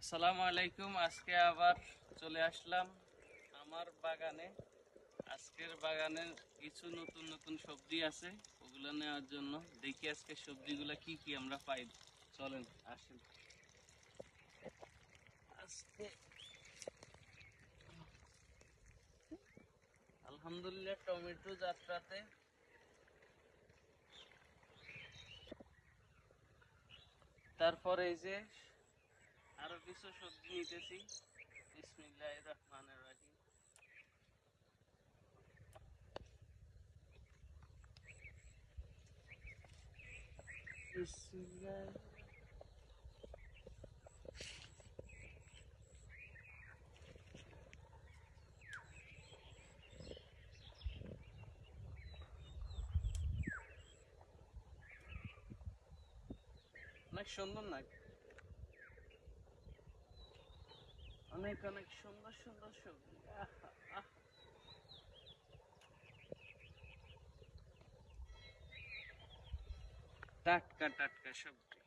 আসসালামু আলাইকুম, আজকে আবার চলে আসলাম আমার বাগানে। আজকের বাগানে কিছু নতুন নতুন সবজি আছে, ওগুলো নেওয়ার জন্য। দেখি আজকে সবজিগুলো কি কি আমরা পাই। চলেন, আসেন। আজকে আলহামদুলিল্লাহ টমেটো যাত্রাতে তারপরে এই যে আরও কিছু সবজি নিতেছি বিসমিল্লাহ রহমানের রহিম। বিসমিল্লাহ। অনেক সুন্দর না অনেক অনেক সুন্দর সুন্দর সবজি। টাটকা টাটকা সবজি।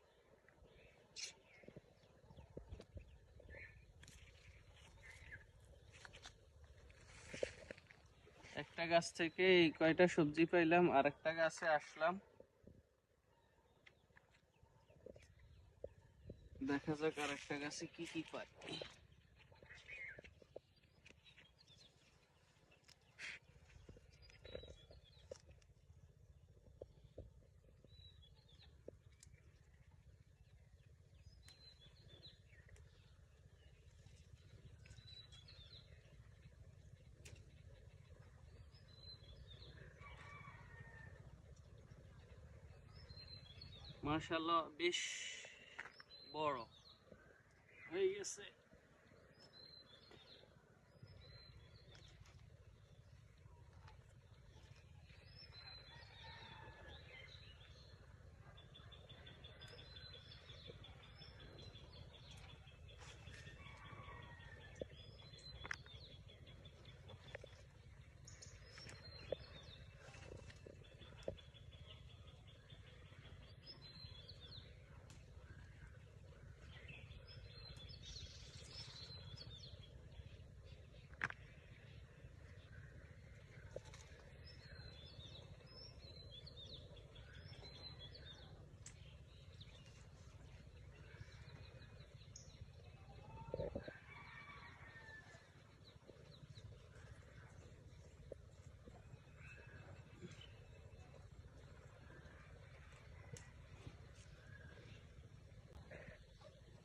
একটা গাছ থেকে কয়টা সবজি পাইলাম আর একটা গাছে আসলাম। দেখা যাক আর একটা গাছে কি কি পাই। মাশাল্লাহ বেশ বড়। হয়ে গেছে।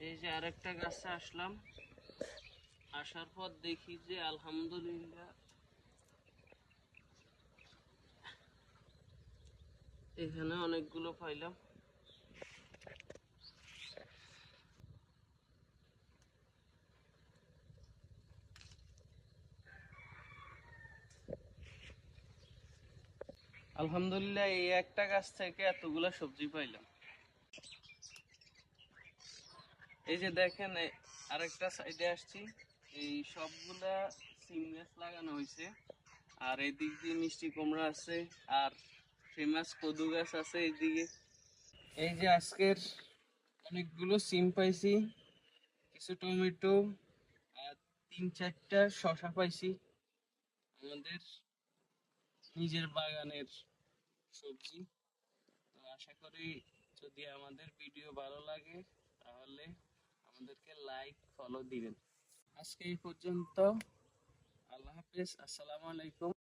এই যে আরেকটা গাছে আসলাম। আসার পর দেখি যে আলহামদুলিল্লাহ এখানে অনেকগুলো পাইলাম। আলহামদুলিল্লাহ এই একটা গাছ থেকে এতগুলো সবজি পাইলাম। এই যে দেখেন আরেকটা সাইডে আসছি। এই সবগুলা সিম গাছ লাগানো হয়েছে আর এই দিক দিয়ে মিষ্টি কুমড়া আছে, আর ফেমাস কদু গাছ আছে এইদিকে এই যে আজকের অনেকগুলো সিম পাইছি, কিছু টমেটো, আর তিন চারটা শশা পাইছি। আমাদের নিজের বাগানের সবজি। তো আশা করি যদি আমাদের ভিডিও ভালো লাগে লাইক ফলো দিবেন। আজকে এই পর্যন্ত। আল্লাহ হাফেজ আসসালামু আলাইকুম।